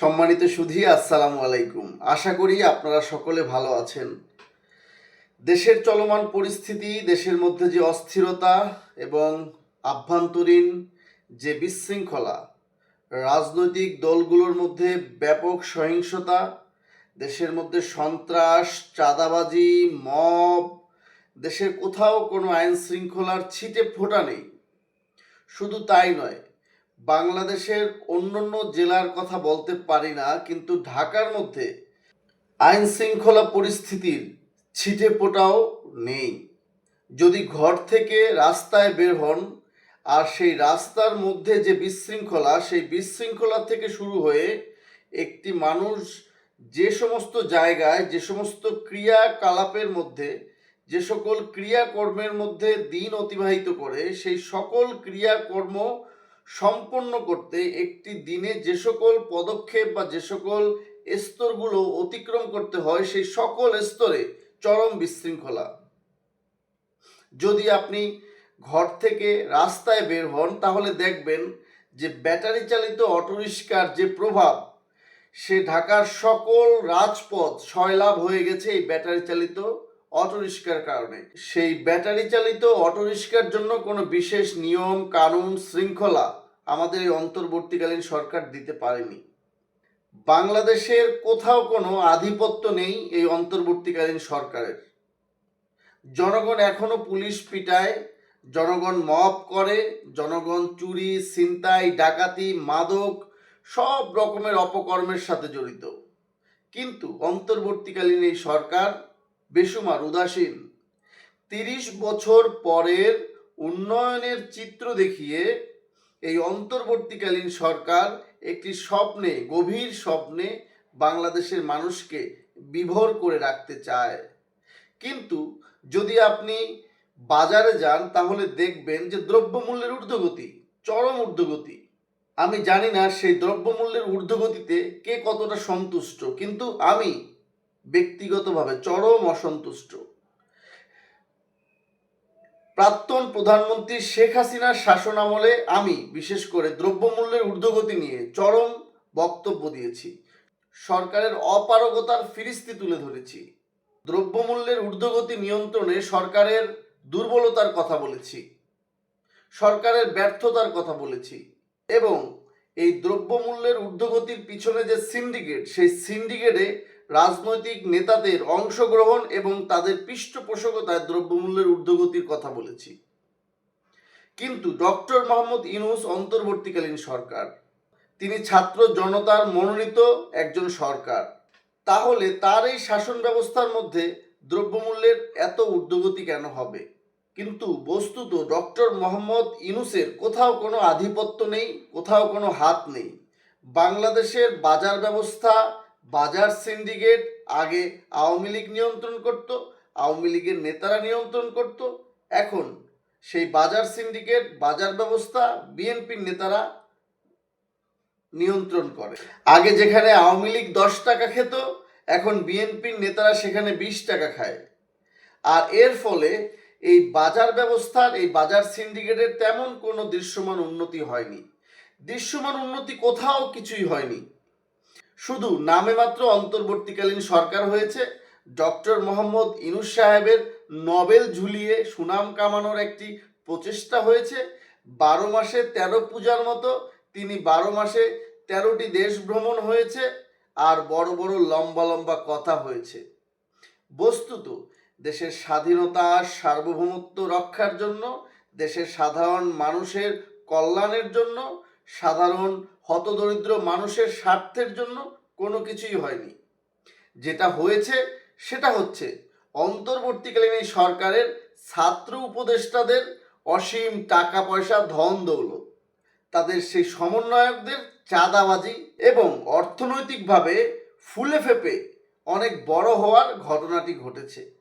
সম্মানিত সুধী, আসসালামু আলাইকুম। আশা করি আপনারা সকলে ভালো আছেন। দেশের চলমান পরিস্থিতি, দেশের মধ্যে যে অস্থিরতা এবং আভ্যন্তরীণ যে বিশৃঙ্খলা, রাজনৈতিক দলগুলোর মধ্যে ব্যাপক সহিংসতা, দেশের মধ্যে সন্ত্রাস, চাঁদাবাজি, মব, দেশের কোথাও কোনো আইন শৃঙ্খলার ছিটে ফোটা নেই। শুধু তাই নয় বাংলাদেশের অন্যান্য জেলার কথা বলতে পারি না, কিন্তু ঢাকার মধ্যে আইন শৃঙ্খলা পরিস্থিতির ছিটে ফোটাও নেই। যদি ঘর থেকে রাস্তায় বের হন, আর সেই রাস্তার মধ্যে যে বিশৃঙ্খলা, সেই বিশৃঙ্খলা থেকে শুরু হয়ে একটি মানুষ যে সমস্ত জায়গায়, যে সমস্ত ক্রিয়াকলাপের মধ্যে, যে সকল ক্রিয়াকর্মের মধ্যে দিন অতিবাহিত করে, সেই সকল ক্রিয়াকর্ম সম্পন্ন করতে একটি দিনে যে সকল পদক্ষেপ বা যে সকল স্তরগুলো অতিক্রম করতে হয়, সেই সকল স্তরে চরম বিশৃঙ্খলা। যদি আপনি ঘর থেকে রাস্তায় বের হন, তাহলে দেখবেন যে ব্যাটারি চালিত অটোরিক্সার যে প্রভাব, সে ঢাকার সকল রাজপথ সয়লাভ হয়ে গেছে এই ব্যাটারি চালিত অটোরিক্সার কারণে। সেই ব্যাটারি চালিত অটোরিক্সার জন্য কোনো বিশেষ নিয়ম, কানুন, শৃঙ্খলা আমাদের এই অন্তর্বর্তীকালীন সরকার দিতে পারেনি। বাংলাদেশের কোথাও কোনো আধিপত্য নেই এই অন্তর্বর্তীকালীন সরকারের। জনগণ এখনও পুলিশ পিটায়, জনগণ মপ করে, জনগণ চুরি, ছিনতাই, ডাকাতি, মাদক, সব রকমের অপকর্মের সাথে জড়িত। কিন্তু অন্তর্বর্তীকালীন এই সরকার বেসুমার উদাসীন। তিরিশ বছর পরের উন্নয়নের চিত্র দেখিয়ে এই অন্তর্বর্তীকালীন সরকার একটি স্বপ্নে, গভীর স্বপ্নে বাংলাদেশের মানুষকে বিভোর করে রাখতে চায়। কিন্তু যদি আপনি বাজারে যান, তাহলে দেখবেন যে দ্রব্যমূল্যের ঊর্ধ্বগতি, চরম ঊর্ধ্বগতি। আমি জানি না সেই দ্রব্যমূল্যের ঊর্ধ্বগতিতে কে কতটা সন্তুষ্ট, কিন্তু আমি ব্যক্তিগতভাবে চরম অসন্তুষ্ট। প্রাক্তন প্রধানমন্ত্রী শেখ হাসিনার শাসন আমলে আমি, বিশেষ করে দ্রব্যমূল্যের ঊর্ধ্বগতি নিয়ে চরম বক্তব্য দিয়েছি। সরকারের অপারগতার ফিরিস্তি তুলে ধরেছি। দ্রব্যমূল্যের ঊর্ধ্বগতি নিয়ন্ত্রণে সরকারের দুর্বলতার কথা বলেছি। সরকারের ব্যর্থতার কথা বলেছি। এবং এই দ্রব্যমূল্যের ঊর্ধ্বগতির পিছনে যে সিন্ডিকেট সেই সিন্ডিকেটে রাজনৈতিক নেতাদের অংশগ্রহণ এবং তাদের পৃষ্ঠপোষকতায় দ্রব্যমূল্যের ঊর্ধ্বগতির কথা বলেছি। কিন্তু ডক্টর মোহাম্মদ ইউনুস অন্তর্বর্তীকালীন সরকার। তিনি ছাত্র জনতার মনোনীত একজন সরকার। তাহলে তার এই শাসন ব্যবস্থার মধ্যে দ্রব্যমূল্যের এত ঊর্ধ্বগতি কেন হবে? কিন্তু বস্তুত ডক্টর মোহাম্মদ ইউনুসের কোথাও কোনো আধিপত্য নেই, কোথাও কোনো হাত নেই। বাংলাদেশের বাজার ব্যবস্থা বাজার সিন্ডিকেট আগে আওয়ামী লীগ নিয়ন্ত্রণ করত, আওয়ামী লীগের নেতারা নিয়ন্ত্রণ করত। এখন সেই বাজার সিন্ডিকেট, বাজার ব্যবস্থা বিএনপির নেতারা নিয়ন্ত্রণ করে। আগে যেখানে আওয়ামী লীগ দশ টাকা খেত, এখন বিএনপির নেতারা সেখানে বিশ টাকা খায়। আর এর ফলে এই বাজার ব্যবস্থার, এই বাজার সিন্ডিকেটের তেমন কোনো দৃশ্যমান উন্নতি হয়নি। দৃশ্যমান উন্নতি কোথাও কিছুই হয়নি। শুধু নামে মাত্র অন্তর্বর্তীকালীন সরকার হয়েছে, ডক্টর মোহাম্মদ ইনুস সাহেবের নবেল ঝুলিয়ে সুনাম কামানোর একটি প্রচেষ্টা হয়েছে। বারো মাসে তেরো পূজার মতো তিনি বারো মাসে তেরোটি দেশ ভ্রমণ হয়েছে আর বড় বড় লম্বা লম্বা কথা হয়েছে। বস্তুত, দেশের স্বাধীনতা আর সার্বভৌমত্ব রক্ষার জন্য, দেশের সাধারণ মানুষের কল্যাণের জন্য সাধারণ হতদরিদ্র মানুষের স্বার্থের জন্য কোনো কিছুই হয়নি। যেটা হয়েছে, সেটা হচ্ছে অন্তর্বর্তীকালীন এই সরকারের ছাত্র উপদেষ্টাদের অসীম টাকা পয়সা ধন দৌলত। তাদের সেই সমন্বয়কদের চাঁদাবাজি এবং অর্থনৈতিকভাবে ফুলে ফেপে অনেক বড় হওয়ার ঘটনাটি ঘটেছে।